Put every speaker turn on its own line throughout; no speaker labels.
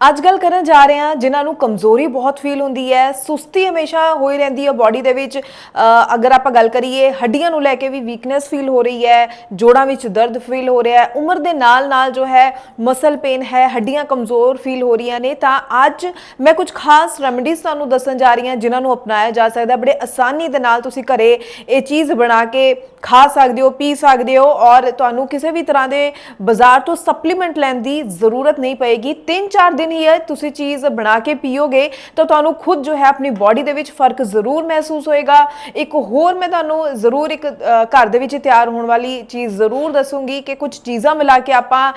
ਅੱਜ ਗੱਲ ਕਰਨ ਜਾ ਰਹੇ ਹਾਂ ਜਿਨ੍ਹਾਂ ਨੂੰ ਕਮਜ਼ੋਰੀ ਬਹੁਤ ਫੀਲ ਹੁੰਦੀ ਹੈ, ਸੁਸਤੀ ਹਮੇਸ਼ਾ ਹੋਈ ਰਹਿੰਦੀ ਹੈ ਬਾਡੀ ਦੇ ਵਿੱਚ। ਅਗਰ ਆਪਾਂ ਗੱਲ ਕਰੀਏ, ਹੱਡੀਆਂ ਨੂੰ ਲੈ ਕੇ ਵੀ ਵੀਕਨੈਸ ਫੀਲ ਹੋ ਰਹੀ ਹੈ, ਜੋੜਾਂ ਵਿੱਚ ਦਰਦ ਫੀਲ ਹੋ ਰਿਹਾ ਹੈ, ਉਮਰ ਦੇ ਨਾਲ ਨਾਲ ਜੋ ਹੈ ਮਸਲ ਪੇਨ ਹੈ, ਹੱਡੀਆਂ ਕਮਜ਼ੋਰ ਫੀਲ ਹੋ ਰਹੀਆਂ ਨੇ। ਤਾਂ ਅੱਜ ਮੈਂ ਕੁਝ ਖਾਸ ਰੈਮਡੀਜ਼ ਤੁਹਾਨੂੰ ਦੱਸਣ ਜਾ ਰਹੀ ਹਾਂ ਜਿਨ੍ਹਾਂ ਨੂੰ ਅਪਣਾਇਆ ਜਾ ਸਕਦਾ ਬੜੇ ਆਸਾਨੀ ਦੇ ਨਾਲ ਤੁਸੀਂ ਘਰੇ ਇਹ ਚੀਜ਼ ਬਣਾ ਕੇ ਖਾ ਸਕਦੇ ਹੋ, ਪੀ ਸਕਦੇ ਹੋ ਔਰ ਤੁਹਾਨੂੰ ਕਿਸੇ ਵੀ ਤਰ੍ਹਾਂ ਦੇ ਬਾਜ਼ਾਰ ਤੋਂ ਸਪਲੀਮੈਂਟ ਲੈਣ ਦੀ ਜ਼ਰੂਰਤ ਨਹੀਂ ਪਏਗੀ। 3-4 ਦਿਨ ਸਕਿਨ ਹੀਅਰ ਤੁਸੀਂ ਚੀਜ਼ ਬਣਾ ਕੇ ਪੀਓਗੇ ਤਾਂ ਤੁਹਾਨੂੰ ਖੁਦ ਜੋ ਹੈ ਆਪਣੀ ਬਾਡੀ ਦੇ ਵਿੱਚ ਫ਼ਰਕ ਜ਼ਰੂਰ ਮਹਿਸੂਸ ਹੋਏਗਾ। ਇੱਕ ਹੋਰ ਮੈਂ ਤੁਹਾਨੂੰ ਜ਼ਰੂਰ ਇੱਕ ਘਰ ਦੇ ਵਿੱਚ ਤਿਆਰ ਹੋਣ ਵਾਲੀ ਚੀਜ਼ ਜ਼ਰੂਰ ਦੱਸੂੰਗੀ ਕਿ ਕੁਝ ਚੀਜ਼ਾਂ ਮਿਲਾ ਕੇ ਆਪਾਂ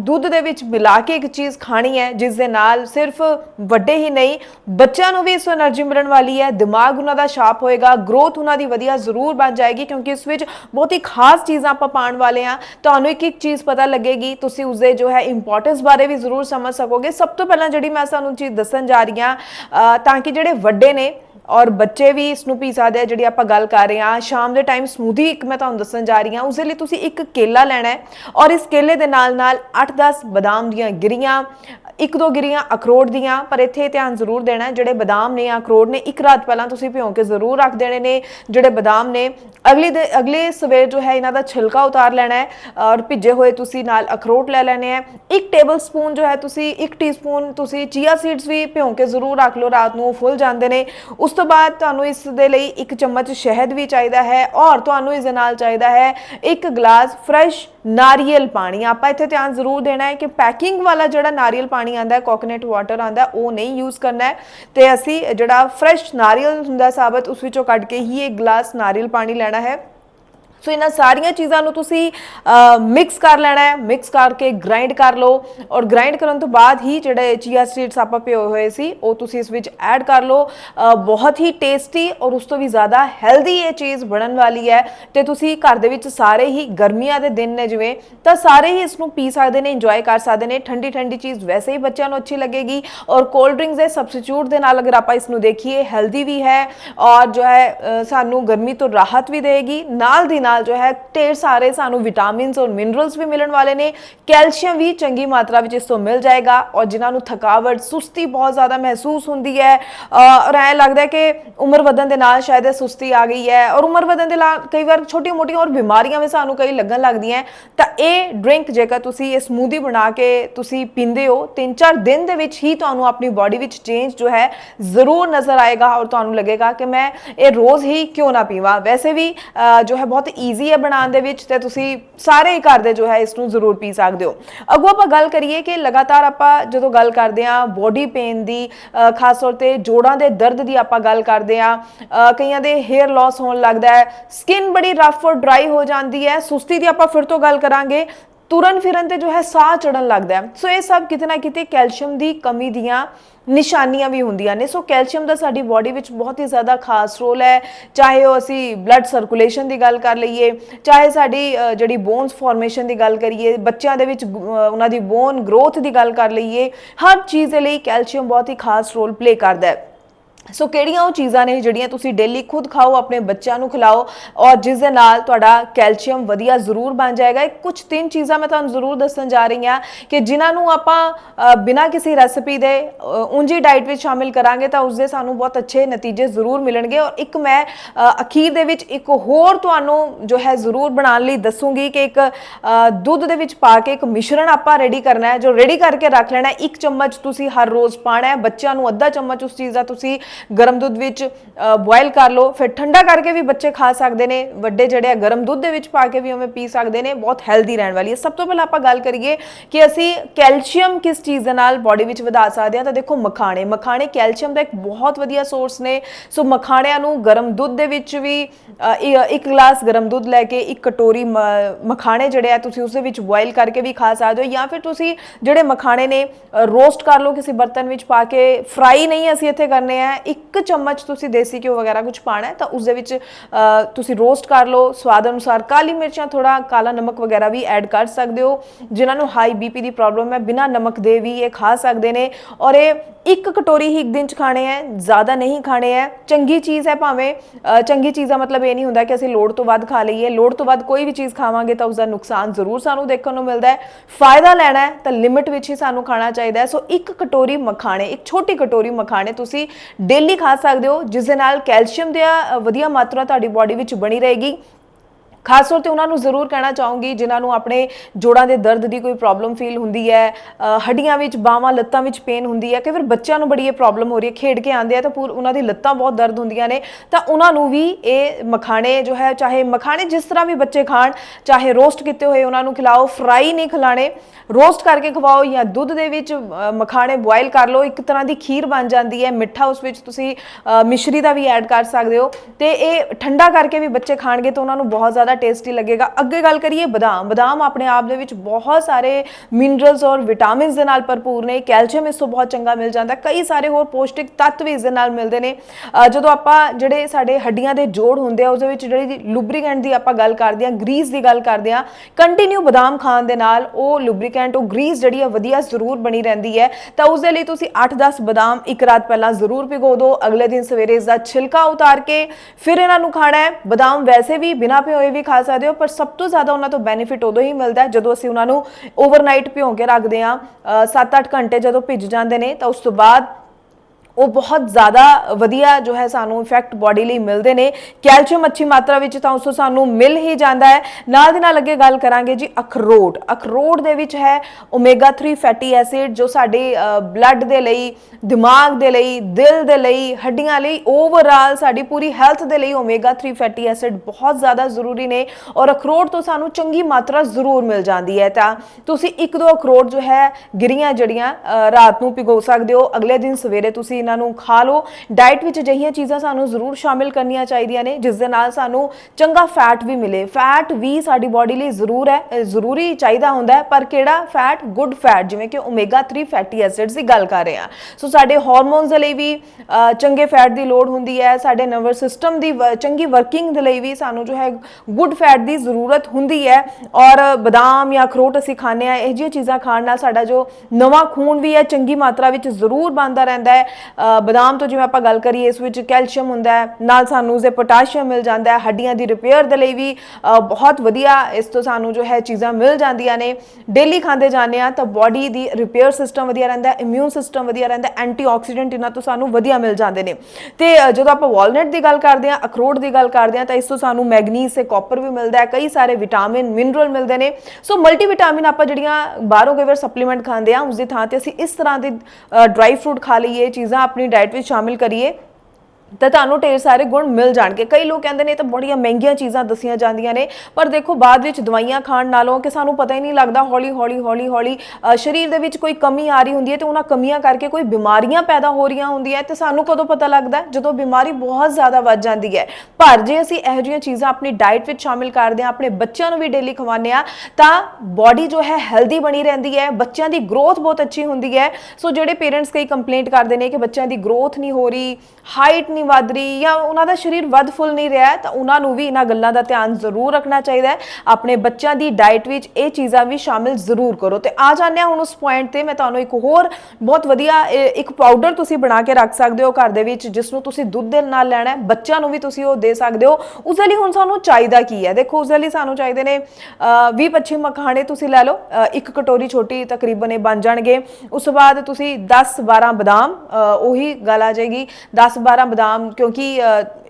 ਦੁੱਧ ਦੇ ਵਿੱਚ ਮਿਲਾ ਕੇ ਇੱਕ ਚੀਜ਼ ਖਾਣੀ ਹੈ, ਜਿਸ ਦੇ ਨਾਲ ਸਿਰਫ ਵੱਡੇ ਹੀ ਨਹੀਂ, ਬੱਚਿਆਂ ਨੂੰ ਵੀ ਇਸ એનર્ਜੀ ਮਿਲਣ ਵਾਲੀ ਹੈ, ਦਿਮਾਗ ਉਹਨਾਂ ਦਾ ਸ਼ਾਰਪ ਹੋਏਗਾ ਗਰੋਥ ਉਹਨਾਂ ਦੀ ਵਧੀਆ ਜ਼ਰੂਰ ਬਣ ਜਾਏਗੀ, ਕਿਉਂਕਿ ਇਸ ਵਿੱਚ ਬਹੁਤ ਹੀ ਖਾਸ ਚੀਜ਼ਾਂ ਆਪਾਂ ਪਾਣ ਵਾਲੇ ਆ ਤੁਹਾਨੂੰ ਇੱਕ ਇੱਕ ਚੀਜ਼ ਪਤਾ ਲੱਗੇਗੀ, ਤੁਸੀਂ ਉਸਦੇ ਜੋ ਹੈ ਇੰਪੋਰਟੈਂਸ ਬਾਰੇ ਵੀ ਜ਼ਰੂਰ ਸਮਝ ਸਕੋਗੇ। ਸਭ ਤੋਂ ਪਹਿਲਾਂ ਜਿਹੜੀ ਮੈਂ ਤੁਹਾਨੂੰ ਚੀਜ਼ ਦੱਸਣ ਜਾ ਰਹੀ ਹਾਂ ਅ, ਤਾਂ ਕਿ ਜਿਹੜੇ ਵੱਡੇ ਨੇ ਔਰ ਬੱਚੇ ਵੀ ਇਸ ਨੂੰ ਪੀ ਸਕਦੇ ਆ, ਜਿਹੜੀ ਆਪਾਂ ਗੱਲ ਕਰ ਰਹੇ ਹਾਂ। ਸ਼ਾਮ ਦੇ ਟਾਈਮ ਸਮੂਦੀ ਇੱਕ ਮੈਂ ਤੁਹਾਨੂੰ ਦੱਸਣ ਜਾ ਰਹੀ ਹਾਂ। ਉਸ ਦੇ ਲਈ ਤੁਸੀਂ ਇੱਕ ਕੇਲਾ ਲੈਣਾ ਹੈ ਔਰ ਇਸ ਕੇਲੇ ਦੇ ਨਾਲ ਨਾਲ 8-10 ਬਦਾਮ ਦੀਆਂ ਗਿਰੀਆਂ, ਇੱਕ ਦੋ ਗਿਰੀਆਂ ਅਖਰੋਟ ਦੀਆਂ, ਪਰ ਇੱਥੇ ਧਿਆਨ ਜ਼ਰੂਰ ਦੇਣਾ ਜਿਹੜੇ ਬਦਾਮ ਨੇ ਅਖਰੋਟ ਨੇ, ਇੱਕ ਰਾਤ ਪਹਿਲਾਂ ਤੁਸੀਂ ਭਿਓ ਕੇ ਜ਼ਰੂਰ ਰੱਖ ਦੇਣੇ ਨੇ, ਜਿਹੜੇ ਬਦਾਮ ਨੇ। ਅਗਲੇ ਦੇ, ਅਗਲੇ ਸਵੇਰ ਜੋ ਹੈ ਇਹਨਾਂ ਦਾ ਛਿਲਕਾ ਉਤਾਰ ਲੈਣਾ ਹੈ ਔਰ ਭਿੱਜੇ ਹੋਏ ਤੁਸੀਂ ਨਾਲ ਅਖਰੋਟ ਲੈ ਲੈਣੇ ਹੈ। ਇੱਕ ਟੇਬਲ ਸਪੂਨ ਜੋ ਹੈ ਤੁਸੀਂ, ਇੱਕ ਟੀਸਪੂਨ ਤੁਸੀਂ ਚੀਆ ਸੀਡਸ ਵੀ ਭਿਓ ਕੇ ਜ਼ਰੂਰ ਰੱਖ ਲਓ, ਰਾਤ ਨੂੰ ਫੁੱਲ ਜਾਂਦੇ ਨੇ। ਉਸ ਉਸ ਤੋਂ ਬਾਅਦ ਤੁਹਾਨੂੰ ਇਸ ਦੇ ਲਈ ਇੱਕ ਚਮਚ ਸ਼ਹਿਦ ਵੀ ਚਾਹੀਦਾ ਹੈ ਔਰ ਤੁਹਾਨੂੰ ਇਸ ਦੇ ਨਾਲ ਚਾਹੀਦਾ ਹੈ ਇੱਕ ਗਲਾਸ ਫਰੈਸ਼ ਨਾਰੀਅਲ ਪਾਣੀ। ਆਪਾਂ ਇੱਥੇ ਧਿਆਨ ਜ਼ਰੂਰ ਦੇਣਾ ਹੈ ਕਿ ਪੈਕਿੰਗ ਵਾਲਾ ਜਿਹੜਾ ਨਾਰੀਅਲ ਪਾਣੀ ਆਂਦਾ ਹੈ ਕੋਕੋਨਟ ਵਾਟਰ ਆਂਦਾ, ਉਹ ਨਹੀਂ ਯੂਜ਼ ਕਰਨਾ ਹੈ। ਤੇ ਅਸੀਂ ਜਿਹੜਾ ਫਰੈਸ਼ ਨਾਰੀਅਲ ਹੁੰਦਾ ਸਾਬਤ, ਉਸ ਵਿੱਚੋਂ ਕੱਢ ਕੇ ਹੀ ਇੱਕ ਗਲਾਸ ਨਾਰੀਅਲ ਪਾਣੀ ਲੈਣਾ ਹੈ। ਸੋ ਇਹਨਾਂ ਸਾਰੀਆਂ ਚੀਜ਼ਾਂ ਨੂੰ ਤੁਸੀਂ ਮਿਕਸ ਕਰ ਲੈਣਾ ਹੈ ਮਿਕਸ ਕਰਕੇ ਗ੍ਰਾਈਂਡ ਕਰ ਲਓ ਔਰ ਗ੍ਰਾਈਂਡ ਕਰਨ ਤੋਂ ਬਾਅਦ ਹੀ ਜਿਹੜੇ ਚੀਆ ਸੀਡਸ ਆਪਾਂ ਭਿਓਏ ਹੋਏ ਸੀ, ਉਹ ਤੁਸੀਂ ਇਸ ਵਿੱਚ ਐਡ ਕਰ ਲਓ। ਬਹੁਤ ਹੀ ਟੇਸਟੀ ਔਰ ਉਸ ਤੋਂ ਵੀ ਜ਼ਿਆਦਾ ਹੈਲਦੀ ਇਹ ਚੀਜ਼ ਬਣਨ ਵਾਲੀ ਹੈ। ਤੇ ਤੁਸੀਂ ਘਰ ਦੇ ਵਿੱਚ ਸਾਰੇ ਹੀ ਗਰਮੀਆਂ ਦੇ ਦਿਨ ਨੇ ਜਿਵੇਂ, ਤਾਂ ਸਾਰੇ ਹੀ ਇਸ ਨੂੰ ਪੀ ਸਕਦੇ ਨੇ ਇੰਜੋਏ ਕਰ ਸਕਦੇ ਨੇ। ਠੰਡੀ ਠੰਡੀ ਚੀਜ਼ ਵੈਸੇ ਹੀ ਬੱਚਿਆਂ ਨੂੰ ਅੱਛੀ ਲੱਗੇਗੀ ਔਰ ਕੋਲਡ ਡਰਿੰਕਸ ਦੇ ਸਬਸਟੀਟਿਊਟ ਦੇ ਨਾਲ ਅਗਰ ਆਪਾਂ ਇਸ ਨੂੰ ਦੇਖੀਏ ਹੈਲਦੀ ਵੀ ਹੈ ਔਰ ਜੋ ਹੈ ਸਾਨੂੰ ਗਰਮੀ ਤੋਂ ਰਾਹਤ ਵੀ ਦੇਗੀ ਨਾਲ ਦੀ ਨਾਲ ਨਾਲ ਜੋ ਹੈ ਢੇਰ ਸਾਰੇ ਸਾਨੂੰ ਵਿਟਾਮਿਨਸ ਔਰ ਮਿਨਰਲਸ ਵੀ ਮਿਲਣ ਵਾਲੇ ਨੇ। ਕੈਲਸ਼ੀਅਮ ਵੀ ਚੰਗੀ ਮਾਤਰਾ ਵਿੱਚ ਇਸ ਤੋਂ ਮਿਲ ਜਾਏਗਾ ਔਰ ਜਿਨ੍ਹਾਂ ਨੂੰ ਥਕਾਵਟ, ਸੁਸਤੀ ਬਹੁਤ ਜ਼ਿਆਦਾ ਮਹਿਸੂਸ ਹੁੰਦੀ ਹੈ ਔਰ ਐ ਲੱਗਦਾ ਕਿ ਉਮਰ ਵਧਣ ਦੇ ਨਾਲ ਸ਼ਾਇਦ ਇਹ ਸੁਸਤੀ ਆ ਗਈ ਹੈ ਔਰ ਉਮਰ ਵਧਣ ਦੇ ਨਾਲ ਕਈ ਵਾਰ ਛੋਟੀਆਂ ਮੋਟੀਆਂ ਔਰ ਬਿਮਾਰੀਆਂ ਵੀ ਸਾਨੂੰ ਕਈ ਲੱਗਣ ਲੱਗਦੀਆਂ ਤਾਂ ਇਹ ਡਰਿੰਕ ਜੇਕਰ ਤੁਸੀਂ ਇਹ ਸਮੂਦੀ ਬਣਾ ਕੇ ਤੁਸੀਂ ਪੀਂਦੇ ਹੋ 3-4 ਦਿਨ ਦੇ ਵਿੱਚ ਹੀ ਤੁਹਾਨੂੰ ਆਪਣੀ ਬਾਡੀ ਵਿੱਚ ਚੇਂਜ ਜੋ ਹੈ ਜ਼ਰੂਰ ਨਜ਼ਰ ਆਏਗਾ ਔਰ ਤੁਹਾਨੂੰ ਲੱਗੇਗਾ ਕਿ ਮੈਂ ਇਹ ਰੋਜ਼ ਹੀ ਕਿਉਂ ਨਾ ਪੀਵਾਂ। ਵੈਸੇ ਵੀ ਜੋ ਹੈ ਬਹੁਤ ਈਜ਼ੀ ਹੈ ਬਣਾਉਣ ਦੇ ਵਿੱਚ ਤੇ ਤੁਸੀਂ ਸਾਰੇ ਹੀ ਘਰ ਦੇ ਜੋ ਹੈ ਇਸ ਨੂੰ ਜ਼ਰੂਰ ਪੀ ਸਕਦੇ ਹੋ। ਅੱਗੋਂ ਆਪਾਂ ਗੱਲ ਕਰੀਏ ਕਿ ਲਗਾਤਾਰ ਆਪਾਂ ਜਦੋਂ ਗੱਲ ਕਰਦੇ ਹਾਂ ਬੋਡੀ ਪੇਨ ਦੀ ਖਾਸ ਤੌਰ ਤੇ ਜੋੜਾਂ ਦੇ ਦਰਦ ਦੀ ਆਪਾਂ ਗੱਲ ਕਰਦੇ ਹਾਂ ਕਈਆਂ ਦੇ ਹੇਅਰ ਲਾਸ ਹੋਣ ਲੱਗਦਾ ਹੈ ਸਕਿਨ ਬੜੀ ਰਫ ਔਰ ਡਰਾਈ ਹੋ ਜਾਂਦੀ ਹੈ, ਸੁਸਤੀ ਦੀ ਆਪਾਂ ਫਿਰ ਤੋਂ ਗੱਲ ਕਰਾਂਗੇ। ਤੁਰਨ ਫਿਰਨ ਤੇ ਜੋ ਹੈ ਸਾਹ ਚੜਨ ਲੱਗਦਾ ਹੈ। ਸੋ ਇਹ ਸਭ ਕਿਤੇ ਨਾ ਕਿਤੇ ਕੈਲਸ਼ੀਅਮ ਦੀ ਕਮੀ ਦੀਆਂ ਨਿਸ਼ਾਨੀਆਂ ਵੀ ਹੁੰਦੀਆਂ ਨੇ। ਸੋ ਕੈਲਸ਼ੀਅਮ ਦਾ ਸਾਡੀ ਬਾਡੀ ਵਿੱਚ ਬਹੁਤ ਹੀ ਜ਼ਿਆਦਾ ਖਾਸ ਰੋਲ ਹੈ। ਚਾਹੇ ਉਹ ਅਸੀਂ ਬਲੱਡ ਸਰਕੂਲੇਸ਼ਨ ਦੀ ਗੱਲ ਕਰ ਲਈਏ, ਚਾਹੇ ਸਾਡੀ ਜਿਹੜੀ ਬੋਨਸ ਫਾਰਮੇਸ਼ਨ ਦੀ ਗੱਲ ਕਰੀਏ, ਬੱਚਿਆਂ ਦੇ ਵਿੱਚ ਗ- ਉਹਨਾਂ ਦੀ ਬੋਨ ਗਰੋਥ ਦੀ ਗੱਲ ਕਰ ਲਈਏ, ਹਰ ਚੀਜ਼ ਦੇ ਲਈ ਕੈਲਸ਼ੀਅਮ ਬਹੁਤ ਹੀ ਖਾਸ ਰੋਲ ਪਲੇ ਕਰਦਾ ਹੈ। ਸੋ ਕਿਹੜੀਆਂ ਉਹ ਚੀਜ਼ਾਂ ਨੇ ਜਿਹੜੀਆਂ ਤੁਸੀਂ ਡੇਲੀ ਖੁਦ ਖਾਓ, ਆਪਣੇ ਬੱਚਿਆਂ ਨੂੰ ਖਿਲਾਓ ਔਰ ਜਿਸ ਦੇ ਨਾਲ ਤੁਹਾਡਾ ਕੈਲਸ਼ੀਅਮ ਵਧੀਆ ਜ਼ਰੂਰ ਬਣ ਜਾਏਗਾ। ਇਹ ਕੁਝ ਤਿੰਨ ਚੀਜ਼ਾਂ ਮੈਂ ਤੁਹਾਨੂੰ ਜ਼ਰੂਰ ਦੱਸਣ ਜਾ ਰਹੀ ਹਾਂ ਕਿ ਜਿਨ੍ਹਾਂ ਨੂੰ ਆਪਾਂ ਬਿਨਾਂ ਕਿਸੇ ਰੈਸਪੀ ਦੇ ਉਂਝੀ ਡਾਈਟ ਵਿੱਚ ਸ਼ਾਮਿਲ ਕਰਾਂਗੇ ਤਾਂ ਉਸ ਦੇ ਸਾਨੂੰ ਬਹੁਤ ਅੱਛੇ ਨਤੀਜੇ ਜ਼ਰੂਰ ਮਿਲਣਗੇ ਔਰ ਇੱਕ ਮੈਂ ਅਖੀਰ ਦੇ ਵਿੱਚ ਇੱਕ ਹੋਰ ਤੁਹਾਨੂੰ ਜੋ ਹੈ ਜ਼ਰੂਰ ਬਣਾਉਣ ਲਈ ਦੱਸੂਗੀ ਕਿ ਇੱਕ ਦੁੱਧ ਦੇ ਵਿੱਚ ਪਾ ਕੇ ਇੱਕ ਮਿਸ਼ਰਣ ਆਪਾਂ ਰੈਡੀ ਕਰਨਾ ਹੈ, ਜੋ ਰੈਡੀ ਕਰਕੇ ਰੱਖ ਲੈਣਾ ਹੈ। ਇੱਕ ਚਮਚ ਤੁਸੀਂ ਹਰ ਰੋਜ਼ ਪਾਣਾ ਹੈ। ਬੱਚਿਆਂ ਨੂੰ ਅੱਧਾ ਚਮਚ ਉਸ ਚੀਜ਼ ਦਾ ਤੁਸੀਂ ਗਰਮ ਦੁੱਧ ਵਿੱਚ ਬੋਇਲ ਕਰ ਲਓ। ਫਿਰ ਠੰਡਾ ਕਰਕੇ ਵੀ ਬੱਚੇ ਖਾ ਸਕਦੇ ਨੇ। ਵੱਡੇ ਜਿਹੜੇ ਆ, ਗਰਮ ਦੁੱਧ ਦੇ ਵਿੱਚ ਪਾ ਕੇ ਵੀ ਉਵੇਂ ਪੀ ਸਕਦੇ ਨੇ। ਬਹੁਤ ਹੈਲਦੀ ਰਹਿਣ ਵਾਲੀ ਹੈ। ਸਭ ਤੋਂ ਪਹਿਲਾਂ ਆਪਾਂ ਗੱਲ ਕਰੀਏ ਕਿ ਅਸੀਂ ਕੈਲਸ਼ੀਅਮ ਕਿਸ ਚੀਜ਼ ਦੇ ਨਾਲ ਬਾਡੀ ਵਿੱਚ ਵਧਾ ਸਕਦੇ ਹਾਂ। ਤਾਂ ਦੇਖੋ, ਮਖਾਣੇ। ਮਖਾਣੇ ਕੈਲਸ਼ੀਅਮ ਦਾ ਇੱਕ ਬਹੁਤ ਵਧੀਆ ਸੋਰਸ ਨੇ। ਸੋ ਮਖਾਣਿਆਂ ਨੂੰ ਗਰਮ ਦੁੱਧ ਦੇ ਵਿੱਚ ਵੀ ਇੱਕ ਗਲਾਸ ਗਰਮ ਦੁੱਧ ਲੈ ਕੇ ਇੱਕ ਕਟੋਰੀ ਮ- ਮਖਾਣੇ ਜਿਹੜੇ ਆ, ਤੁਸੀਂ ਉਸ ਦੇ ਵਿੱਚ ਬੋਇਲ ਕਰਕੇ ਵੀ ਖਾ ਸਕਦੇ ਹੋ। ਜਾਂ ਫਿਰ ਤੁਸੀਂ ਜਿਹੜੇ ਮਖਾਣੇ ਨੇ ਰੋਸਟ ਕਰ ਲਓ। ਕਿਸੇ ਬਰਤਨ ਵਿੱਚ ਪਾ ਕੇ। ਫਰਾਈ ਨਹੀਂ ਅਸੀਂ ਇੱਥੇ ਕਰਨੇ ਆ। ਇੱਕ ਚਮਚ ਤੁਸੀਂ ਦੇਸੀ ਘਿਓ ਵਗੈਰਾ ਕੁਝ ਪਾਣਾ ਹੈ, ਤਾਂ ਉਸ ਦੇ ਵਿੱਚ ਤੁਸੀਂ ਰੋਸਟ ਕਰ ਲਓ, ਸਵਾਦ ਅਨੁਸਾਰ ਕਾਲੀ ਮਿਰਚਾਂ ਥੋੜਾ ਕਾਲਾ ਨਮਕ ਵਗੈਰਾ ਵੀ ਐਡ ਕਰ ਸਕਦੇ ਹੋ, ਜਿਨ੍ਹਾਂ ਨੂੰ ਹਾਈ ਬੀਪੀ ਦੀ ਪ੍ਰੋਬਲਮ ਹੈ, ਬਿਨਾਂ ਨਮਕ ਦੇ ਵੀ ਇਹ ਖਾ ਸਕਦੇ ਨੇ। ਔਰ ਇਹ ਇੱਕ ਕਟੋਰੀ ਹੀ ਇੱਕ ਦਿਨ ਚ ਖਾਣੇ ਹੈ, ਜ਼ਿਆਦਾ ਨਹੀਂ ਖਾਣੇ ਹੈ। ਚੰਗੀ ਚੀਜ਼ ਹੈ ਭਾਵੇਂ ਚੰਗੀ ਚੀਜ਼ ਦਾ ਮਤਲਬ ਇਹ ਨਹੀਂ ਹੁੰਦਾ ਕਿ ਅਸੀਂ ਲੋੜ ਤੋਂ ਵੱਧ ਖਾ ਲਈਏ। ਲੋੜ ਤੋਂ ਵੱਧ ਕੋਈ ਵੀ ਚੀਜ਼ ਖਾਵਾਂਗੇ ਤਾਂ ਉਸ ਦਾ ਨੁਕਸਾਨ ਜ਼ਰੂਰ ਸਾਨੂੰ ਦੇਖਣ ਨੂੰ ਮਿਲਦਾ ਹੈ। ਫਾਇਦਾ ਲੈਣਾ ਹੈ, ਤਾਂ ਲਿਮਿਟ ਵਿੱਚ ਹੀ ਸਾਨੂੰ ਖਾਣਾ ਚਾਹੀਦਾ ਹੈ। ਸੋ ਇੱਕ ਕਟੋਰੀ ਮਖਾਣੇ, ਇੱਕ ਛੋਟੀ ਕਟੋਰੀ ਮਖਾਣੇ ਤੁਸੀਂ ਡੇਲੀ ਖਾ ਸਕਦੇ ਹੋ, ਜਿਸ ਦੇ ਨਾਲ ਕੈਲਸ਼ੀਅਮ ਦੀ ਵਧੀਆ ਮਾਤਰਾ ਤੁਹਾਡੀ ਬਾਡੀ ਵਿੱਚ ਬਣੀ ਰਹੇਗੀ। ਖਾਸ ਤੌਰ ਤੇ ਉਹਨਾਂ ਨੂੰ ਜ਼ਰੂਰ ਕਹਿਣਾ ਚਾਹੂੰਗੀ, ਜਿਨ੍ਹਾਂ ਨੂੰ ਆਪਣੇ ਜੋੜਾਂ ਦੇ ਦਰਦ ਦੀ ਕੋਈ ਪ੍ਰੋਬਲਮ ਫੀਲ ਹੁੰਦੀ ਹੈ ਹੱਡੀਆਂ ਵਿੱਚ, ਬਾਹਾਂ, ਲੱਤਾਂ ਵਿੱਚ ਪੇਨ ਹੁੰਦੀ ਹੈ ਕਿ ਫਿਰ ਬੱਚਿਆਂ ਨੂੰ ਬੜੀ ਇਹ ਪ੍ਰੋਬਲਮ ਹੋ ਰਹੀ ਹੈ, ਖੇਡ ਕੇ ਆਉਂਦੇ ਆ ਤਾਂ ਪੂਰ ਉਹਨਾਂ ਦੀ ਲੱਤਾਂ ਬਹੁਤ ਦਰਦ ਹੁੰਦੀਆਂ ਨੇ, ਤਾਂ ਉਹਨਾਂ ਨੂੰ ਵੀ ਇਹ ਮਖਾਣੇ ਜੋ ਹੈ, ਚਾਹੇ ਮਖਾਣੇ ਜਿਸ ਤਰ੍ਹਾਂ ਵੀ ਬੱਚੇ ਖਾਣ, ਚਾਹੇ ਰੋਸਟ ਕੀਤੇ ਹੋਏ ਉਹਨਾਂ ਨੂੰ ਖਿਲਾਓ ਫਰਾਈ ਨਹੀਂ ਖਿਲਾਣੇ ਰੋਸਟ ਕਰਕੇ ਖਵਾਓ ਜਾਂ ਦੁੱਧ ਦੇ ਵਿੱਚ ਮਖਾਣੇ ਬੋਇਲ ਕਰ ਲਓ, ਇੱਕ ਤਰ੍ਹਾਂ ਦੀ ਖੀਰ ਬਣ ਜਾਂਦੀ ਹੈ, ਮਿੱਠਾ ਉਸ ਵਿੱਚ ਤੁਸੀਂ ਮਿਸ਼ਰੀ ਦਾ ਵੀ ਐਡ ਕਰ ਸਕਦੇ ਹੋ, ਤੇ ਇਹ ਠੰਡਾ ਕਰਕੇ ਵੀ ਬੱਚੇ ਖਾਣਗੇ ਤਾਂ ਉਹਨਾਂ ਨੂੰ ਬਹੁਤ ਜ਼ਿਆਦਾ ਟੇਸਟੀ ਲੱਗੇਗਾ। ਅੱਗੇ ਗੱਲ ਕਰੀਏ ਬਦਾਮ। ਬਦਾਮ ਆਪਣੇ ਆਪ ਦੇ ਵਿੱਚ ਬਹੁਤ ਸਾਰੇ ਮਿਨਰਲਸ ਔਰ ਵਿਟਾਮਿਨਸ ਦੇ ਨਾਲ ਭਰਪੂਰ ਨੇ। ਕੈਲਸ਼ੀਅਮ ਇਸ ਤੋਂ ਬਹੁਤ ਚੰਗਾ ਮਿਲ ਜਾਂਦਾ। ਕਈ ਸਾਰੇ ਹੋਰ ਪੌਸ਼ਟਿਕ ਤੱਤ ਵੀ ਇਸ ਦੇ ਨਾਲ ਮਿਲਦੇ ਨੇ। ਜਦੋਂ ਆਪਾਂ ਜਿਹੜੇ ਸਾਡੇ ਹੱਡੀਆਂ ਦੇ ਜੋੜ ਹੁੰਦੇ ਆ ਉਸ ਦੇ ਵਿੱਚ ਜਿਹੜੀ ਲੁਬਰੀਕੈਂਟ ਦੀ ਆਪਾਂ ਗੱਲ ਕਰਦੇ ਆ ਗਰੀਸ ਦੀ ਗੱਲ ਕਰਦੇ ਆ ਕੰਟੀਨਿਊ ਬਦਾਮ ਖਾਣ ਦੇ ਨਾਲ ਉਹ ਲੁਬਰੀਕੈਂਟ ਉਹ ਗਰੀਸ ਜਿਹੜੀ ਆ ਵਧੀਆ ਜ਼ਰੂਰ ਬਣੀ ਰਹਿੰਦੀ ਹੈ। ਤਾਂ ਉਸ ਦੇ ਲਈ ਤੁਸੀਂ 8-10 ਬਦਾਮ ਇੱਕ ਰਾਤ ਪਹਿਲਾਂ ਜ਼ਰੂਰ ਭਿਗੋ ਦਿਓ। ਅਗਲੇ ਦਿਨ ਸਵੇਰੇ ਇਸ ਦਾ ਛਿਲਕਾ ਉਤਾਰ ਕੇ ਫਿਰ ਇਹਨਾਂ ਨੂੰ ਖਾਣਾ ਹੈ। ਬਦਾਮ ਵੈਸੇ ਵੀ ਬਿਨਾਂ ਭਿਓਏ ਵੀ ਖਾ ਸਕਦੇ ਹੋ, ਪਰ ਸਭ ਤੋਂ ਜ਼ਿਆਦਾ ਉਹਨਾਂ ਤੋਂ ਬੈਨੀਫਿਟ ਉਦੋਂ ਹੀ ਮਿਲਦਾ ਜਦੋਂ ਅਸੀਂ ਉਹਨਾਂ ਨੂੰ ਓਵਰਨਾਈਟ ਭਿਓ ਕੇ ਰੱਖਦੇ ਆ 7-8 ਘੰਟੇ ਜਦੋਂ ਭਿੱਜ ਜਾਂਦੇ ਨੇ, ਤਾਂ ਉਸ ਤੋਂ ਬਾਅਦ ਉਹ ਬਹੁਤ ਜ਼ਿਆਦਾ ਵਧੀਆ ਜੋ ਹੈ ਸਾਨੂੰ ਇਫੈਕਟ ਬਾਡੀ ਲਈ ਮਿਲਦੇ ਨੇ। ਕੈਲਸ਼ੀਅਮ ਅੱਛੀ ਮਾਤਰਾ ਵਿੱਚ ਤਾਂ ਉਸ ਤੋਂ ਸਾਨੂੰ ਮਿਲ ਹੀ ਜਾਂਦਾ ਹੈ। ਨਾਲ ਦੀ ਨਾਲ ਅੱਗੇ ਗੱਲ ਕਰਾਂਗੇ ਜੀ ਅਖਰੋਟ। ਅਖਰੋਟ ਦੇ ਵਿੱਚ ਹੈ ਓਮੇਗਾ 3 ਫੈਟੀ ਐਸਿਡ ਜੋ ਸਾਡੇ ਬਲੱਡ ਦੇ ਲਈ, ਦਿਮਾਗ ਦੇ ਲਈ, ਦਿਲ ਦੇ ਲਈ, ਹੱਡੀਆਂ ਲਈ ਓਵਰਆਲ ਸਾਡੀ ਪੂਰੀ ਹੈਲਥ ਦੇ ਲਈ ਓਮੇਗਾ 3 ਫੈਟੀ ਐਸਿਡ ਬਹੁਤ ਜ਼ਿਆਦਾ ਜ਼ਰੂਰੀ ਨੇ ਔਰ ਅਖਰੋਟ ਤੋਂ ਸਾਨੂੰ ਚੰਗੀ ਮਾਤਰਾ ਜ਼ਰੂਰ ਮਿਲ ਜਾਂਦੀ ਹੈ। ਤਾਂ ਤੁਸੀਂ ਇੱਕ ਦੋ ਅਖਰੋਟ ਜੋ ਹੈ ਗਿਰੀਆਂ ਜੜੀਆਂ ਰਾਤ ਨੂੰ ਭਿਗੋ ਸਕਦੇ ਹੋ। ਅਗਲੇ ਦਿਨ ਸਵੇਰੇ ਤੁਸੀਂ ਇਹਨਾਂ ਨੂੰ ਖਾ ਲਓ। ਡਾਈਟ ਵਿੱਚ ਅਜਿਹੀਆਂ ਚੀਜ਼ਾਂ ਸਾਨੂੰ ਜ਼ਰੂਰ ਸ਼ਾਮਿਲ ਕਰਨੀਆਂ ਚਾਹੀਦੀਆਂ ਨੇ, ਜਿਸ ਦੇ ਨਾਲ ਸਾਨੂੰ ਚੰਗਾ ਫੈਟ ਵੀ ਮਿਲੇ। ਫੈਟ ਵੀ ਸਾਡੀ ਬਾਡੀ ਲਈ ਜ਼ਰੂਰ ਹੈ ਜ਼ਰੂਰੀ ਚਾਹੀਦਾ ਹੁੰਦਾ ਹੈ, ਪਰ ਕਿਹੜਾ ਫੈਟ ਗੁੱਡ ਫੈਟ ਜਿਵੇਂ ਕਿ ਓਮੇਗਾ 3 ਫੈਟੀ ਐਸਿਡਸ ਦੀ ਗੱਲ ਕਰ ਰਹੇ ਹਾਂ। ਸੋ ਸਾਡੇ ਹਾਰਮੋਨਸ ਦੇ ਲਈ ਵੀ ਚੰਗੇ ਫੈਟ ਦੀ ਲੋੜ ਹੁੰਦੀ ਹੈ, ਸਾਡੇ ਨਰਵਸ ਸਿਸਟਮ ਦੀ ਵ- ਚੰਗੀ ਵਰਕਿੰਗ ਦੇ ਲਈ ਵੀ ਸਾਨੂੰ ਜੋ ਹੈ ਗੁੱਡ ਫੈਟ ਦੀ ਜ਼ਰੂਰਤ ਹੁੰਦੀ ਹੈ। ਔਰ ਬਦਾਮ ਜਾਂ ਅਖਰੋਟ ਅਸੀਂ ਖਾਂਦੇ ਆ ਇਹ ਜਿਹੀਆਂ ਚੀਜ਼ਾਂ ਖਾਣ ਨਾਲ ਸਾਡਾ ਜੋ ਨਵਾਂ ਖੂਨ ਵੀ ਹੈ, ਚੰਗੀ ਮਾਤਰਾ ਵਿੱਚ ਜ਼ਰੂਰ ਬਣਦਾ ਰਹਿੰਦਾ ਹੈ। ਬਦਾਮ ਤੋਂ ਜਿਵੇਂ ਆਪਾਂ ਗੱਲ ਕਰੀਏ, ਇਸ ਵਿੱਚ ਕੈਲਸ਼ੀਅਮ ਹੁੰਦਾ ਹੈ, ਨਾਲ ਸਾਨੂੰ ਉਸਦੇ ਪੋਟਾਸ਼ੀਅਮ ਮਿਲ ਜਾਂਦਾ ਹੈ, ਹੱਡੀਆਂ ਦੀ ਰਿਪੇਅਰ ਦੇ ਲਈ ਵੀ ਬਹੁਤ ਵਧੀਆ ਇਸ ਤੋਂ ਸਾਨੂੰ ਜੋ ਹੈ ਚੀਜ਼ਾਂ ਮਿਲ ਜਾਂਦੀਆਂ ਨੇ। ਡੇਲੀ ਖਾਂਦੇ ਜਾਂਦੇ ਆ ਤਾਂ ਬਾਡੀ ਦੀ ਰਿਪੇਅਰ ਸਿਸਟਮ ਵਧੀਆ ਰਹਿੰਦਾ ਹੈ ਇਮਿਊਨ ਸਿਸਟਮ ਵਧੀਆ ਰਹਿੰਦਾ ਹੈ ਐਂਟੀਆਕਸੀਡੈਂਟ ਇਹਨਾਂ ਤੋਂ ਸਾਨੂੰ ਵਧੀਆ ਮਿਲ ਜਾਂਦੇ ਨੇ। ਤੇ ਜਦੋਂ ਆਪਾਂ ਵਾਲਨਟ ਦੀ ਗੱਲ ਕਰਦੇ ਆ ਅਖਰੋਟ ਦੀ ਗੱਲ ਕਰਦੇ ਆ ਤਾਂ ਇਸ ਤੋਂ ਸਾਨੂੰ ਮੈਗਨੀਜ਼ ਤੇ ਕਾਪਰ ਵੀ ਮਿਲਦਾ ਹੈ, ਕਈ ਸਾਰੇ ਵਿਟਾਮਿਨ ਮਿਨਰਲ ਮਿਲਦੇ ਨੇ। ਸੋ ਮਲਟੀ ਵਿਟਾਮਿਨ ਆਪਾਂ ਜਿਹੜੀਆਂ ਬਾਹਰੋਂ ਕਈ ਵਾਰ ਸਪਲੀਮੈਂਟ ਖਾਂਦੇ ਆ ਉਸ ਦੀ ਥਾਂ ਤੇ ਅਸੀਂ ਇਸ ਤਰ੍ਹਾਂ ਦੇ ਡਰਾਈ ਫਰੂਟ ਖਾ ਲਈਏ, ਚੀਜ਼ਾਂ ਆਪਣੀ ਡਾਈਟ ਵਿੱਚ ਸ਼ਾਮਿਲ ਕਰੀਏ। ਤਾਂ ਤੁਹਾਨੂੰ ਢੇਰ ਸਾਰੇ ਗੁਣ ਮਿਲ ਜਾਣਗੇ। ਕਈ ਲੋਕ ਕਹਿੰਦੇ ਨੇ ਇਹ ਤਾਂ ਬੜੀਆਂ ਮਹਿੰਗੀਆਂ ਚੀਜ਼ਾਂ ਦੱਸੀਆਂ ਜਾਂਦੀਆਂ ਨੇ, ਪਰ ਦੇਖੋ ਬਾਅਦ ਵਿੱਚ ਦਵਾਈਆਂ ਖਾਣ ਨਾਲੋਂ ਕਿ ਸਾਨੂੰ ਪਤਾ ਹੀ ਨਹੀਂ ਲੱਗਦਾ ਹੌਲੀ ਹੌਲੀ ਹੌਲੀ ਹੌਲੀ ਸਰੀਰ ਦੇ ਵਿੱਚ ਕੋਈ ਕਮੀ ਆ ਰਹੀ ਹੁੰਦੀ ਹੈ ਤੇ ਉਹਨਾਂ ਕਮੀਆਂ ਕਰਕੇ ਕੋਈ ਬਿਮਾਰੀਆਂ ਪੈਦਾ ਹੋ ਰਹੀਆਂ ਹੁੰਦੀਆਂ ਤੇ ਸਾਨੂੰ ਕਦੋਂ ਪਤਾ ਲੱਗਦਾ ਜਦੋਂ ਬਿਮਾਰੀ ਬਹੁਤ ਜ਼ਿਆਦਾ ਵੱਧ ਜਾਂਦੀ ਹੈ। ਪਰ ਜੇ ਅਸੀਂ ਇਹੋ ਜਿਹੀਆਂ ਚੀਜ਼ਾਂ ਆਪਣੀ ਡਾਈਟ ਵਿੱਚ ਸ਼ਾਮਿਲ ਕਰਦੇ ਹਾਂ, ਆਪਣੇ ਬੱਚਿਆਂ ਨੂੰ ਵੀ ਡੇਲੀ ਖਵਾਉਂਦੇ ਆ ਤਾਂ ਬਾਡੀ ਜੋ ਹੈ ਹੈਲਦੀ ਬਣੀ ਰਹਿੰਦੀ ਹੈ, ਬੱਚਿਆਂ ਦੀ ਗਰੋਥ ਬਹੁਤ ਅੱਛੀ ਹੁੰਦੀ ਹੈ। ਸੋ ਜਿਹੜੇ ਪੇਰੈਂਟਸ ਕਈ ਕੰਪਲੇਂਟ ਕਰਦੇ ਨੇ ਕਿ ਬੱਚਿਆਂ ਦੀ ਗਰੋਥ ਨਹੀਂ ਹੋ ਰਹੀ ਹਾਈਟ ਨਹੀਂ ਵੱਧ ਰਹੀ ਜਾਂ ਉਹਨਾਂ ਦਾ ਸਰੀਰ ਵੱਧ ਫੁੱਲ ਨਹੀਂ ਰਿਹਾ ਤਾਂ ਉਹਨਾਂ ਨੂੰ ਵੀ ਇਹਨਾਂ ਗੱਲਾਂ ਦਾ ਧਿਆਨ ਜ਼ਰੂਰ ਰੱਖਣਾ ਚਾਹੀਦਾ ਹੈ। ਆਪਣੇ ਬੱਚਿਆਂ ਦੀ ਡਾਈਟ ਵਿੱਚ ਇਹ ਚੀਜ਼ਾਂ ਵੀ ਸ਼ਾਮਿਲ ਜ਼ਰੂਰ ਕਰੋ। ਤੇ ਆ ਜਾਂਦੇ ਹਾਂ ਹੁਣ ਉਸ ਪੁਆਇੰਟ ਤੇ, ਮੈਂ ਤੁਹਾਨੂੰ ਇੱਕ ਹੋਰ ਬਹੁਤ ਵਧੀਆ ਇੱਕ ਪਾਊਡਰ ਤੁਸੀਂ ਬਣਾ ਕੇ ਰੱਖ ਸਕਦੇ ਹੋ ਘਰ ਦੇ ਵਿੱਚ, ਜਿਸ ਨੂੰ ਤੁਸੀਂ ਦੁੱਧ ਦੇ ਨਾਲ ਲੈਣਾ ਹੈ। ਬੱਚਿਆਂ ਨੂੰ ਵੀ ਤੁਸੀਂ ਉਹ ਦੇ ਸਕਦੇ ਹੋ। ਉਸ ਲਈ ਹੁਣ ਸਾਨੂੰ ਚਾਹੀਦਾ ਕੀ ਹੈ? ਦੇਖੋ, ਉਸ ਲਈ ਸਾਨੂੰ ਚਾਹੀਦੇ ਨੇ 20 25 ਮਖਾਣੇ ਤੁਸੀਂ ਲੈ ਲਓ ਇੱਕ ਕਟੋਰੀ ਛੋਟੀ ਤਕਰੀਬਨ ਇਹ ਬਣ ਜਾਣਗੇ। ਉਸ ਤੋਂ ਬਾਅਦ ਤੁਸੀਂ 10 12 ਬਦਾਮ ਉਹੀ ਗੱਲ ਆ ਜਾਏਗੀ। 10 12 ਬਦਾਮ ਕਿਉਂਕਿ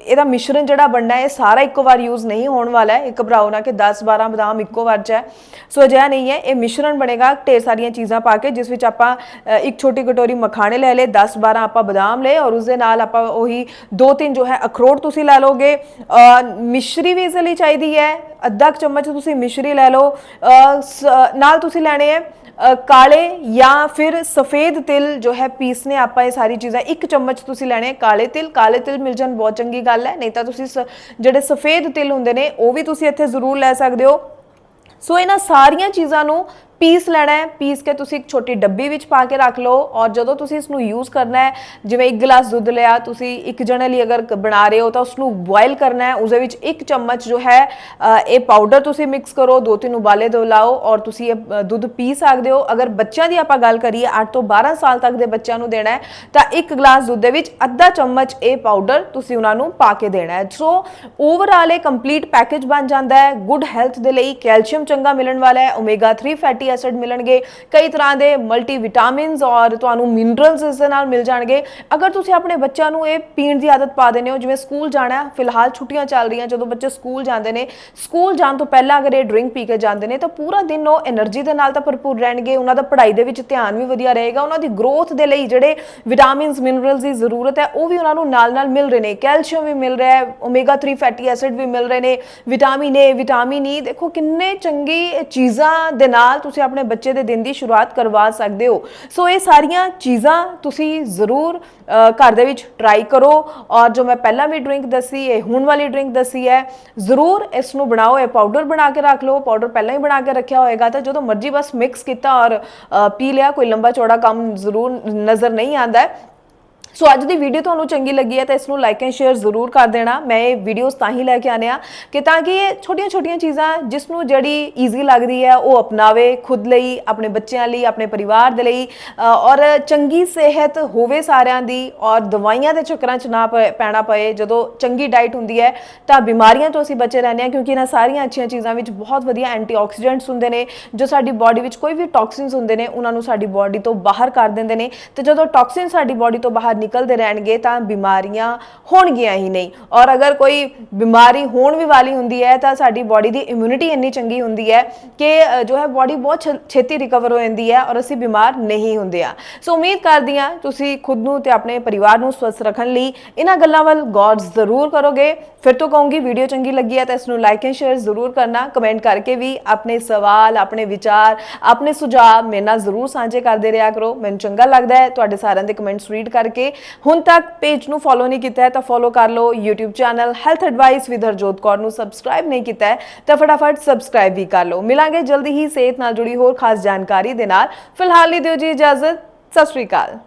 ਇਹਦਾ ਮਿਸ਼ਰਣ ਜਿਹੜਾ ਬਣਨਾ ਹੈ ਇਹ ਸਾਰਾ ਇੱਕੋ ਵਾਰ ਯੂਜ਼ ਨਹੀਂ ਹੋਣ ਵਾਲਾ ਹੈ। ਇੱਕ ਘਬਰਾਓ ਨਾ ਕਿ 10 12 ਬਦਾਮ ਇੱਕੋ ਵਾਰ ਚ ਹੈ। ਸੋ ਅਜਿਹਾ ਨਹੀਂ ਹੈ ਇਹ ਮਿਸ਼ਰਣ ਬਣੇਗਾ ਢੇਰ ਸਾਰੀਆਂ ਚੀਜ਼ਾਂ ਪਾ ਕੇ ਜਿਸ ਵਿੱਚ ਆਪਾਂ ਅ, ਇੱਕ ਛੋਟੀ ਕਟੋਰੀ ਮਖਾਣੇ ਲੈ ਲਏ 10 12 ਆਪਾਂ ਬਦਾਮ ਲਏ ਔਰ ਉਸ ਦੇ ਨਾਲ ਆਪਾਂ ਉਹੀ ਦੋ ਤਿੰਨ ਜੋ ਹੈ ਅਖਰੋਟ ਤੁਸੀਂ ਲੈ ਲਓਗੇ। ਅ, ਮਿਸ਼ਰੀ ਵੀ ਇਸ ਲਈ ਚਾਹੀਦੀ ਹੈ ਅੱਧਾ ਕੁ ਚਮਚ ਤੁਸੀਂ ਮਿਸ਼ਰੀ ਲੈ ਲਓ। ਅ, ਸ- ਨਾਲ ਤੁਸੀਂ ਲੈਣੇ ਹੈ ਅ, ਕਾਲੇ ਜਾਂ ਫਿਰ ਸਫੇਦ ਤਿਲ ਜੋ ਹੈ ਪੀਸਨੇ ਆਪਾਂ ਇਹ ਸਾਰੀ ਚੀਜ਼ਾਂ ਇੱਕ ਚਮਚ ਤੁਸੀਂ ਲੈਣੇ ਹੈ ਕਾਲੇ ਤਿਲ। ਕਾਲੇ ਤਿਲ ਮਿਲ ਜਾਣ ਬਹੁਤ ਚੰਗੀ ਗੱਲ ਗੱਲ ਹੈ, ਨਹੀਂ ਤਾਂ ਤੁਸੀਂ ਜਿਹੜੇ ਸਫੇਦ ਤਿਲ ਹੁੰਦੇ ਨੇ, ਉਹ ਵੀ ਤੁਸੀਂ ਇੱਥੇ ਜ਼ਰੂਰ ਲੈ ਸਕਦੇ ਹੋ। ਸੋ ਇਹਨਾਂ ਸਾਰੀਆਂ ਚੀਜ਼ਾਂ ਨੂੰ ਪੀਸ ਲੈਣਾ ਹੈ, ਪੀਸ ਕੇ ਤੁਸੀਂ ਇੱਕ ਛੋਟੀ ਡੱਬੀ ਵਿੱਚ ਪਾ ਕੇ ਰੱਖ ਲਓ ਔਰ ਜਦੋਂ ਤੁਸੀਂ ਇਸ ਨੂੰ ਯੂਜ਼ ਕਰਨਾ ਹੈ, ਜਿਵੇਂ ਇੱਕ ਗਲਾਸ ਦੁੱਧ ਲਿਆ, ਤੁਸੀਂ ਇੱਕ ਜਣੇ ਲਈ ਅਗਰ ਬਣਾ ਰਹੇ ਹੋ ਤਾਂ ਉਸ ਨੂੰ ਬੋਇਲ ਕਰਨਾ ਹੈ, ਉਸਦੇ ਵਿੱਚ ਇੱਕ ਚਮਚ ਜੋ ਹੈ ਇਹ ਪਾਊਡਰ ਤੁਸੀਂ ਮਿਕਸ ਕਰੋ ਦੋ ਤਿੰਨ ਉਬਾਲੇ ਦੋ ਲਾਓ ਔਰ ਤੁਸੀਂ ਇਹ ਦੁੱਧ ਪੀ ਸਕਦੇ ਹੋ। ਅਗਰ ਬੱਚਿਆਂ ਦੀ ਆਪਾਂ ਗੱਲ ਕਰੀਏ 8 ਤੋਂ 12 ਸਾਲ ਤੱਕ ਦੇ ਬੱਚਿਆਂ ਨੂੰ ਦੇਣਾ ਹੈ, ਤਾਂ ਇੱਕ ਗਲਾਸ ਦੁੱਧ ਦੇ ਵਿੱਚ ਅੱਧਾ ਚਮਚ ਇਹ ਪਾਊਡਰ ਤੁਸੀਂ ਉਹਨਾਂ ਨੂੰ ਪਾ ਕੇ ਦੇਣਾ ਹੈ। ਸੋ ਓਵਰਆਲ ਇਹ ਕੰਪਲੀਟ ਪੈਕੇਜ ਬਣ ਜਾਂਦਾ ਹੈ ਗੁੱਡ ਹੈਲਥ ਦੇ ਲਈ ਕੈਲਸ਼ੀਅਮ ਚੰਗਾ ਮਿਲਣ ਵਾਲਾ ਹੈ ਓਮੇਗਾ 3 ਫੈਟੀ ਐਸਿਡ ਮਿਲਣਗੇ, ਕਈ ਤਰ੍ਹਾਂ ਦੇ ਮਲਟੀ ਵਿਟਾਮਿਨਸ ਔਰ ਤੁਹਾਨੂੰ ਮਿਨਰਲਸ ਇਸ ਦੇ ਨਾਲ ਮਿਲ ਜਾਣਗੇ। ਅਗਰ ਤੁਸੀਂ ਆਪਣੇ ਬੱਚਿਆਂ ਨੂੰ ਇਹ ਪੀਣ ਦੀ ਆਦਤ ਪਾ ਦਿੰਦੇ ਹੋ, ਜਿਵੇਂ ਸਕੂਲ ਜਾਣਾ, ਫਿਲਹਾਲ ਛੁੱਟੀਆਂ ਚੱਲ ਰਹੀਆਂ, ਜਦੋਂ ਬੱਚੇ ਸਕੂਲ ਜਾਂਦੇ ਨੇ ਸਕੂਲ ਜਾਣ ਤੋਂ ਪਹਿਲਾਂ ਅਗਰ ਇਹ ਡਰਿੰਕ ਪੀ ਕੇ ਜਾਂਦੇ ਨੇ, ਤਾਂ ਪੂਰਾ ਦਿਨ ਉਹ એનર્ਜੀ ਦੇ ਨਾਲ ਤਾਂ ਭਰਪੂਰ ਰਹਿਣਗੇ, ਉਹਨਾਂ ਦਾ ਪੜ੍ਹਾਈ ਦੇ ਵਿੱਚ ਧਿਆਨ ਵੀ ਵਧੀਆ ਰਹੇਗਾ, ਉਹਨਾਂ ਦੀ ਗਰੋਥ ਦੇ ਲਈ ਜਿਹੜੇ ਵਿਟਾਮਿਨਸ ਮਿਨਰਲਸ ਦੀ ਜ਼ਰੂਰਤ ਹੈ, ਉਹ ਵੀ ਉਹਨਾਂ ਨੂੰ ਨਾਲ-ਨਾਲ ਮਿਲ ਰਹੇ ਨੇ। ਕੈਲਸ਼ੀਅਮ ਵੀ ਮਿਲ ਰਿਹਾ ਹੈ ਓਮੇਗਾ 3 ਫੈਟੀ ਐਸਿਡ ਵੀ ਮਿਲ ਰਹੇ ਨੇ ਵਿਟਾਮਿਨ ਏ ਵਿਟਾਮਿਨ ਈ ਦੇਖੋ ਕਿੰਨੇ ਚੰਗੀ ਚੀਜ਼ਾਂ ਦੇ ਨਾਲ ਤੁਸੀਂ ਆਪਣੇ ਬੱਚੇ ਦੇ ਦਿਨ ਦੀ ਸ਼ੁਰੂਆਤ ਕਰਵਾ ਸਕਦੇ ਹੋ। ਸੋ ਇਹ ਸਾਰੀਆਂ ਚੀਜ਼ਾਂ ਤੁਸੀਂ ਜ਼ਰੂਰ ਘਰ ਦੇ ਵਿੱਚ ਟਰਾਈ ਕਰੋ। ਔਰ ਜੋ ਮੈਂ ਪਹਿਲਾਂ ਵੀ ਡਰਿੰਕ ਦੱਸੀ, ਇਹ ਹੁਣ ਵਾਲੀ ਡਰਿੰਕ ਦੱਸੀ ਹੈ, ਜ਼ਰੂਰ ਇਸ ਨੂੰ ਬਣਾਓ। ਇਹ ਪਾਊਡਰ ਬਣਾ ਕੇ ਰੱਖ ਲਓ। ਪਾਊਡਰ ਪਹਿਲਾਂ ਹੀ ਬਣਾ ਕੇ ਰੱਖਿਆ ਹੋਏਗਾ ਤਾਂ ਜਦੋਂ ਮਰਜ਼ੀ ਬਸ ਮਿਕਸ ਕੀਤਾ ਔਰ ਪੀ ਲਿਆ। ਕੋਈ ਲੰਬਾ ਚੌੜਾ ਕੰਮ ਜ਼ਰੂਰ ਨਜ਼ਰ ਨਹੀਂ ਆਂਦਾ ਹੈ ਸੋ ਅੱਜ ਦੀ ਵੀਡੀਓ ਤੁਹਾਨੂੰ ਚੰਗੀ ਲੱਗੀ ਹੈ ਤਾਂ ਇਸ ਨੂੰ ਲਾਈਕ ਐਂਡ ਸ਼ੇਅਰ ਜ਼ਰੂਰ ਕਰ ਦੇਣਾ। ਮੈਂ ਇਹ ਵੀਡੀਓਜ਼ ਤਾਂ ਹੀ ਲੈ ਕੇ ਆਨੇ ਆ ਕਿ ਤਾਂ ਕਿ ਇਹ ਛੋਟੀਆਂ-ਛੋਟੀਆਂ ਚੀਜ਼ਾਂ ਜਿਸ ਨੂੰ ਜਿਹੜੀ ਈਜ਼ੀ ਲੱਗਦੀ ਹੈ, ਉਹ ਅਪਣਾਵੇ ਖੁਦ ਲਈ, ਆਪਣੇ ਬੱਚਿਆਂ ਲਈ, ਆਪਣੇ ਪਰਿਵਾਰ ਦੇ ਲਈ ਔਰ ਚੰਗੀ ਸਿਹਤ ਹੋਵੇ ਸਾਰਿਆਂ ਦੀ ਔਰ ਦਵਾਈਆਂ ਦੇ ਚੱਕਰਾਂ 'ਚ ਨਾ ਪਏ- ਪੈਣਾ ਪਏ। ਜਦੋਂ ਚੰਗੀ ਡਾਈਟ ਹੁੰਦੀ ਹੈ, ਤਾਂ ਬਿਮਾਰੀਆਂ ਤੋਂ ਅਸੀਂ ਬਚੇ ਰਹਿੰਦੇ ਹਾਂ ਕਿਉਂਕਿ ਇਹਨਾਂ ਸਾਰੀਆਂ ਅੱਛੀਆਂ ਚੀਜ਼ਾਂ ਵਿੱਚ ਬਹੁਤ ਵਧੀਆ ਐਂਟੀਆਕਸੀਡੈਂਟਸ ਹੁੰਦੇ ਨੇ, ਜੋ ਸਾਡੀ ਬਾਡੀ ਵਿੱਚ ਕੋਈ ਵੀ ਟੌਕਸਿਨਸ ਹੁੰਦੇ ਨੇ, ਉਹਨਾਂ ਨੂੰ ਸਾਡੀ ਬਾਡੀ ਤੋਂ ਬਾਹਰ ਕਰ ਦਿੰਦੇ ਨੇ। ਤੇ ਜਦੋਂ ਟੌਕਸਿਨ ਸਾਡੀ ਬਾਡੀ ਤੋਂ ਬਾਹਰ ਨਿਕਲ ਨਿਕਲਦੇ ਰਹਿਣਗੇ ਤਾਂ ਬਿਮਾਰੀਆਂ ਹੋਣਗੀਆਂ ਹੀ ਨਹੀਂ। ਔਰ ਅਗਰ ਕੋਈ ਬਿਮਾਰੀ ਹੋਣ ਵੀ ਵਾਲੀ ਹੁੰਦੀ ਹੈ ਤਾਂ ਸਾਡੀ ਬਾਡੀ ਦੀ ਇਮਿਊਨਿਟੀ ਇੰਨੀ ਚੰਗੀ ਹੁੰਦੀ ਹੈ ਕਿ ਜੋ ਹੈ ਬਾਡੀ ਬਹੁਤ ਛ- ਛੇਤੀ ਰਿਕਵਰ ਹੋ ਜਾਂਦੀ ਹੈ ਔਰ ਅਸੀਂ ਬਿਮਾਰ ਨਹੀਂ ਹੁੰਦੇ ਆ ਸੋ ਉਮੀਦ ਕਰਦੀ ਹਾਂ ਤੁਸੀਂ ਖੁਦ ਨੂੰ ਤੇ ਆਪਣੇ ਪਰਿਵਾਰ ਨੂੰ ਸਵਸਥ ਰੱਖਣ ਲਈ ਇਹਨਾਂ ਗੱਲਾਂ ਵੱਲ ਗੌਰ ਜ਼ਰੂਰ ਕਰੋਗੇ। ਫਿਰ ਤੋਂ ਕਹੂੰਗੀ ਵੀਡੀਓ ਚੰਗੀ ਲੱਗੀ ਹੈ ਤਾਂ ਇਸ ਨੂੰ ਲਾਈਕ ਐਂਡ ਸ਼ੇਅਰ ਜ਼ਰੂਰ ਕਰਨਾ। ਕਮੈਂਟ ਕਰਕੇ ਵੀ ਆਪਣੇ ਸਵਾਲ, ਆਪਣੇ ਵਿਚਾਰ, ਆਪਣੇ ਸੁਝਾਅ ਮੇਰੇ ਨਾਲ ਜ਼ਰੂਰ ਸਾਂਝੇ ਕਰਦੇ ਰਿਹਾ ਕਰੋ। ਮੈਨੂੰ ਚੰਗਾ ਲੱਗਦਾ ਹੈ। ਤੁਹਾਡੇ ਸਾਰਿਆਂ ਦੇ ਕਮੈਂਟਸ ਰੀਡ ਕਰਕੇ ਹੁਣ ਤੱਕ ਪੇਜ ਨੂੰ ਫੋਲੋ ਨਹੀਂ ਕੀਤਾ ਹੈ, ਤਾਂ ਫੋਲੋ ਕਰ ਲਓ YouTube channel health advice with Harjot Kaur ਨੂੰ ਸਬਸਕ੍ਰਾਈਬ ਨਹੀਂ ਕੀਤਾ ਹੈ, ਤਾਂ ਫਟਾਫਟ ਸਬਸਕ੍ਰਾਈਬ ਵੀ ਕਰ ਲਓ। ਮਿਲਾਂਗੇ ਜਲਦੀ ਹੀ ਸਿਹਤ ਨਾਲ ਜੁੜੀ ਹੋਰ ਖਾਸ ਜਾਣਕਾਰੀ ਦੇ ਨਾਲ। ਫਿਲਹਾਲ ਲਈ ਦਿਓ ਜੀ ਇਜਾਜ਼ਤ, ਸਤਿ ਸ਼੍ਰੀ ਅਕਾਲ।